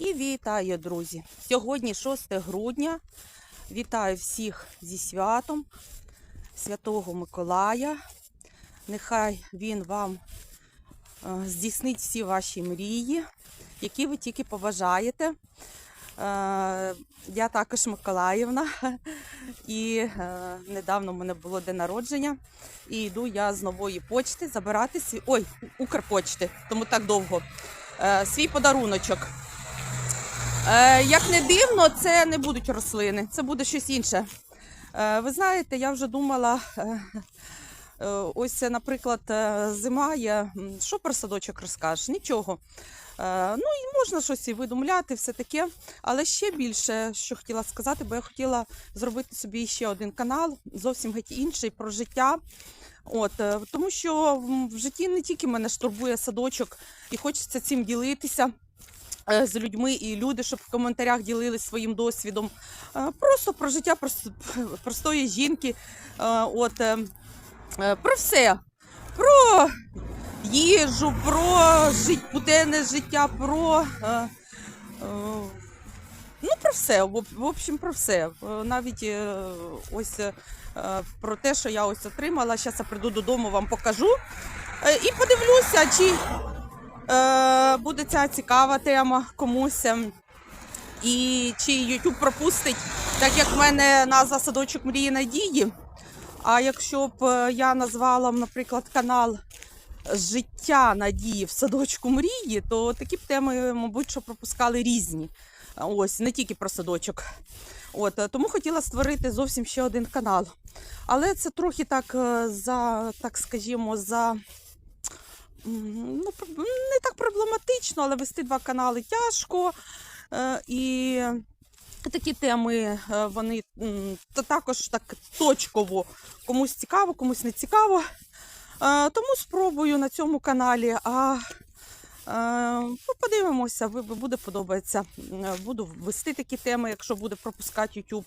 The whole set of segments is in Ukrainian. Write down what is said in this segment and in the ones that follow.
І вітаю, друзі! Сьогодні 6 грудня. Вітаю всіх зі святом Святого Миколая. Нехай він вам е, здійснить всі ваші мрії, які ви тільки побажаєте. Е, Я також Миколаївна, і е, недавно в мене було день народження. І йду я з нової почти забирати свій. Ой, Укрпочти, тому так довго. Свій подаруночок. Е, Як не дивно, це не будуть рослини, це буде щось інше. Е, Ви знаєте, я вже думала, е, ось, наприклад, зима є. Що про садочок розкажеш? Нічого. Ну і можна щось і видумляти, все таке. Але ще більше, що хотіла сказати, бо я хотіла зробити собі ще один канал, зовсім геть інший про життя. От, тому що в житті не тільки мене ж турбує садочок, і хочеться цим ділитися з людьми, і люди, щоб в коментарях ділились своїм досвідом. Е, Просто про життя простої жінки. Е, От, е, е, про все. Про їжу, про буденне життя, про. е, е, Ну, про все, в общем, про все. Е, Навіть е, ось е, е, про те, що я ось отримала. Зараз я прийду додому, вам покажу. Е, І подивлюся, чи е, буде ця цікава тема комусь. ем, І чи YouTube пропустить, так як в мене назва садочок мрії надії. А якщо б е, я назвала, наприклад, канал Життя надії в садочку мрії, то такі б теми, мабуть, що пропускали різні. Ось, не тільки про садочок. От, е, тому хотіла створити зовсім ще один канал. Але це трохи так е, за, так скажімо, за. Ну, не так проблематично, але вести два канали тяжко. Е, І такі теми е, вони та також так точково комусь цікаво, комусь не цікаво. Е, Тому спробую на цьому каналі. А ну, подивимося, ви- ви- буде подобається. Буду вести такі теми, якщо буде пропускати YouTube.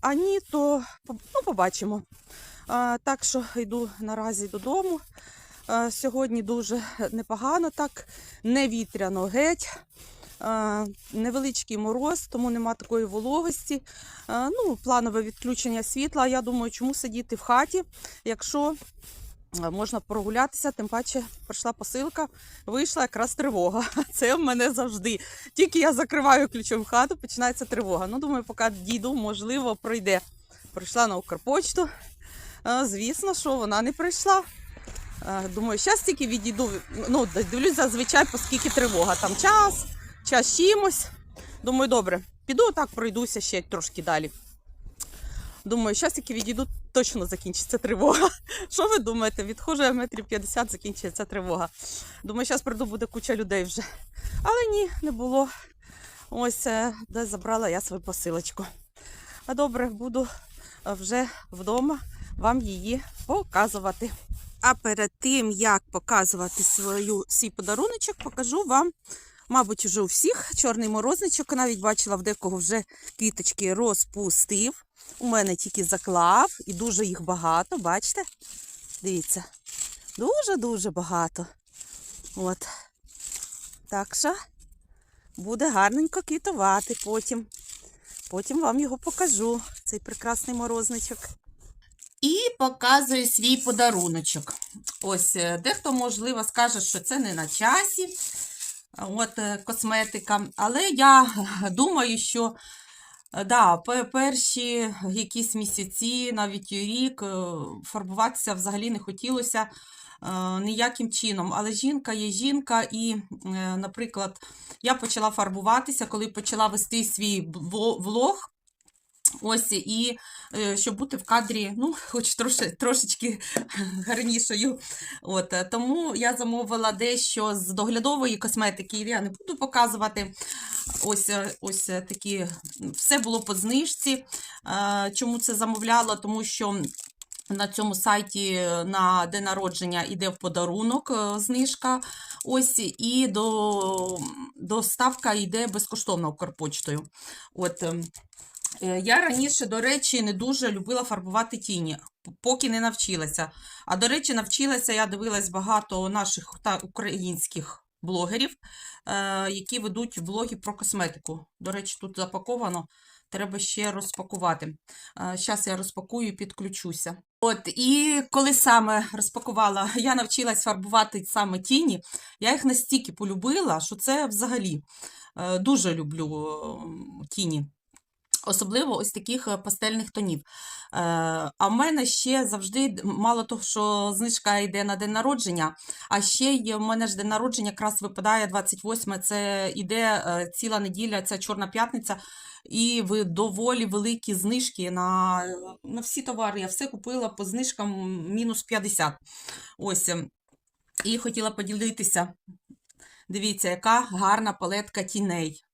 А ні, то ну, побачимо. Так що йду наразі додому. А, сьогодні дуже непогано, так, не вітряно геть. Невеличкий мороз, тому нема такої вологості. Ну, планове відключення світла. Я думаю, чому сидіти в хаті, якщо е, можна прогулятися, тим паче прийшла посилка, вийшла якраз тривога. Це в мене завжди. Тільки я закриваю ключом хату, починається тривога. Ну, думаю, поки дійду, можливо, пройде. Прийшла на Укрпочту. Е, Звісно, що вона не прийшла. Е, Думаю, зараз тільки відійду. Ну, дивлюсь зазвичай, оскільки тривога. Там час, час чимось. Думаю, добре, піду так пройдуся ще трошки далі. Думаю, зараз тільки відійду, точно закінчиться тривога. Що ви думаєте? Відходжу я метрів 50, закінчується тривога. Думаю, зараз прийду, буде куча людей вже. Але ні, не було. Ось е, де забрала я свою посилочку. А добре, буду е, вже вдома вам її показувати. А перед тим, як показувати свою, свій подаруночок, покажу вам, мабуть, вже у всіх чорний морозничок. Навіть бачила в декого вже квіточки розпустив. У мене тільки заклав і дуже їх багато, бачите? Дивіться, дуже-дуже багато. От. Так що буде гарненько квітувати потім. Потім вам його покажу, цей прекрасний морозничок. І показую свій подаруночок. Ось, е, дехто, можливо, скаже, що це не на часі, от е, косметика. Але я думаю, що е, да, перші якісь місяці, навіть рік, фарбуватися взагалі не хотілося ніяким чином. Але жінка є жінка, і, наприклад, я почала фарбуватися, коли почала вести свій влог. Ось і е, щоб бути в кадрі, ну, хоч троши, трошечки гарнішою. От, е, тому я замовила дещо з доглядової косметики, я не буду показувати. Ось, е, ось такі, все було по знижці. Чому це замовляла? Тому що на цьому сайті на день народження йде в подарунок знижка. Ось і до, доставка йде безкоштовно Укрпочтою. От, ем, Я раніше, до речі, не дуже любила фарбувати тіні, поки не навчилася. А до речі, навчилася, я дивилась багато наших та українських блогерів, е, які ведуть блоги про косметику. До речі, тут запаковано. Треба ще розпакувати. Зараз я розпакую і підключуся. От, і коли саме розпакувала, я навчилась фарбувати саме тіні, я їх настільки полюбила, що це взагалі е, дуже люблю е, тіні. Особливо ось таких е, пастельних тонів. Е, А в мене ще завжди, мало того, що знижка йде на день народження, а ще й в мене ж день народження якраз випадає 28, це іде е, ціла неділя, це Чорна п'ятниця, і ви доволі великі знижки на, на всі товари. Я все купила по знижкам мінус 50. Ось. ем, І хотіла поділитися. Дивіться, яка гарна палетка тіней.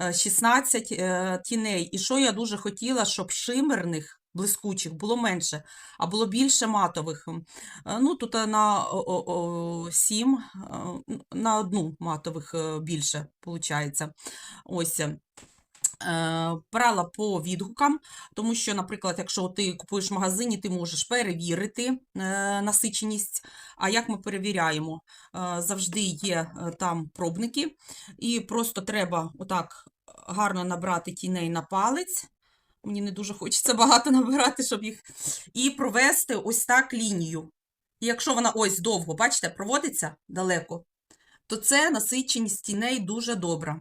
Е, 16 е, тіней. І що я дуже хотіла, щоб шимерних, блискучих було менше, а було більше матових. Е, Ну, тут е, на 7, на одну матових е, більше, виходить. Ось. Е. Брала по відгукам, тому що, наприклад, якщо ти купуєш в магазині, ти можеш перевірити е, насиченість. А як ми перевіряємо? Е, Завжди є там пробники, і просто треба отак гарно набрати тіней на палець. Мені не дуже хочеться багато набирати, щоб їх. І провести ось так лінію. І якщо вона ось довго, бачите, проводиться далеко, то це насиченість тіней дуже добра.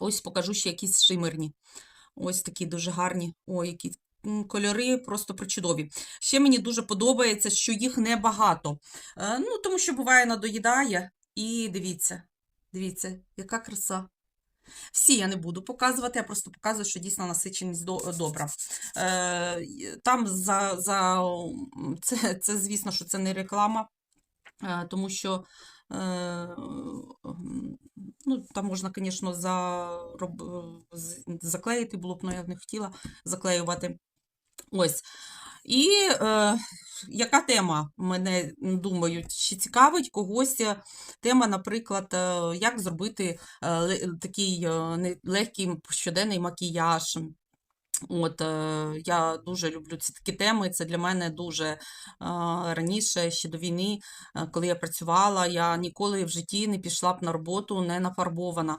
Ось покажу ще якісь шимерні. Ось такі дуже гарні. Ой, які кольори просто причудові. Ще мені дуже подобається, що їх небагато. Е, Ну, тому що буває надоїдає. І дивіться, дивіться, яка краса. Всі я не буду показувати, я просто показую, що дійсно насиченість до- добра. Е, Там за, за це, це, звісно, що це не реклама, е, тому що ну, там можна, звісно, за, роб, з- заклеїти було б, але я не хотіла заклеювати. Ось. І е, яка тема мене, думаю, чи цікавить когось тема, наприклад, е, як зробити е, такий е, легкий щоденний макіяж. От, е, я дуже люблю ці такі теми. Це для мене дуже е, раніше, ще до війни, е, коли я працювала, я ніколи в житті не пішла б на роботу не нафарбована.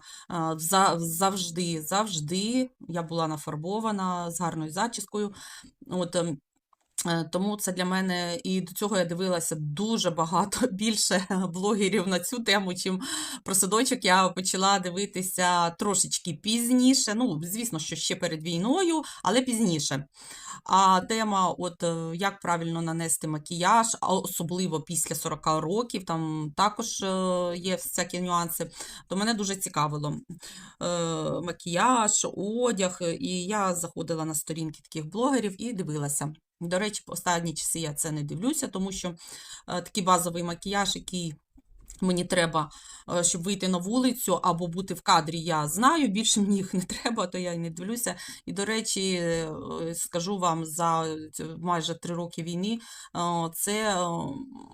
Завжди, завжди я була нафарбована з гарною зачіскою. От, ем, Тому це для мене і до цього я дивилася дуже багато більше блогерів на цю тему, чим про садочок. Я почала дивитися трошечки пізніше. Ну, звісно, що ще перед війною, але пізніше. А тема, от е, як правильно нанести макіяж, особливо після 40 років, там також е, є всякі нюанси, то мене дуже цікавило. Е, Макіяж, одяг, і я заходила на сторінки таких блогерів і дивилася. До речі, останні часи я це не дивлюся, тому що е, такий базовий макіяж, який мені треба, е, щоб вийти на вулицю або бути в кадрі, я знаю. Більше мені їх не треба, то я й не дивлюся. І, до речі, е, скажу вам, за майже три роки війни е, це е,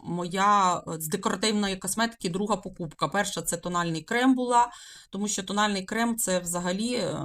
моя е, з декоративної косметики друга покупка. Перша це тональний крем була, тому що тональний крем це взагалі е,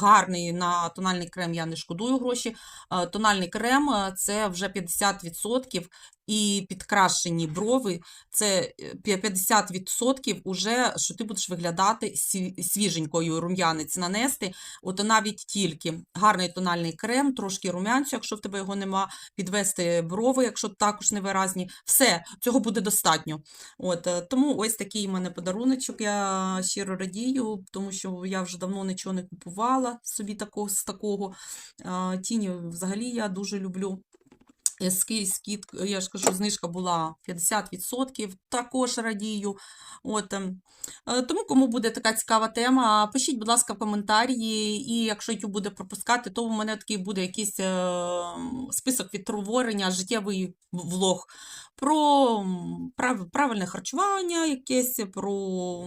гарний. На тональний крем я не шкодую гроші. Е, Тональний крем е, це вже 50%. І підкрашені брови це е, 50% уже, що ти будеш виглядати свіженькою рум'янець нанести. От навіть тільки гарний тональний крем, трошки рум'янцю, якщо в тебе його нема, підвести брови, якщо також невиразні. Все, цього буде достатньо. От, е, тому ось такий у мене подаруночок. Я щиро радію, тому що я вже давно нічого не купувала собі такого, з такого. Тіні взагалі я дуже люблю. Е, скид, я ж кажу, знижка була 50%, також радію. От, ем, е, тому, кому буде така цікава тема, пишіть, будь ласка, в коментарі, і якщо YouTube буде пропускати, то у мене такий буде якийсь е, список відтворення, життєвий влог про прав- правильне харчування, якесь, про,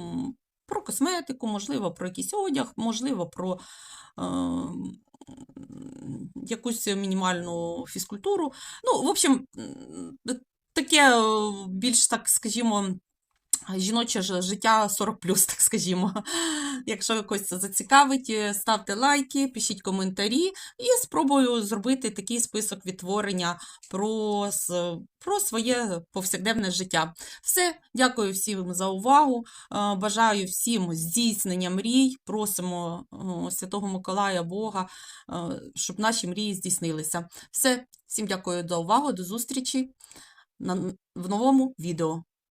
про косметику, можливо, про якийсь одяг, можливо, про. Якусь мінімальну фізкультуру. Ну, в общем, таке е, більш так, скажімо, жіноче життя 40 так скажімо. Якщо когось це зацікавить, е, ставте лайки, пишіть коментарі і спробую зробити такий список відтворення про, про своє повсякденне життя. Все, дякую всім за увагу. е, Бажаю всім здійснення мрій. Просимо Святого Миколая Бога, е, щоб наші мрії здійснилися. Все, всім дякую за увагу. До зустрічі в новому відео.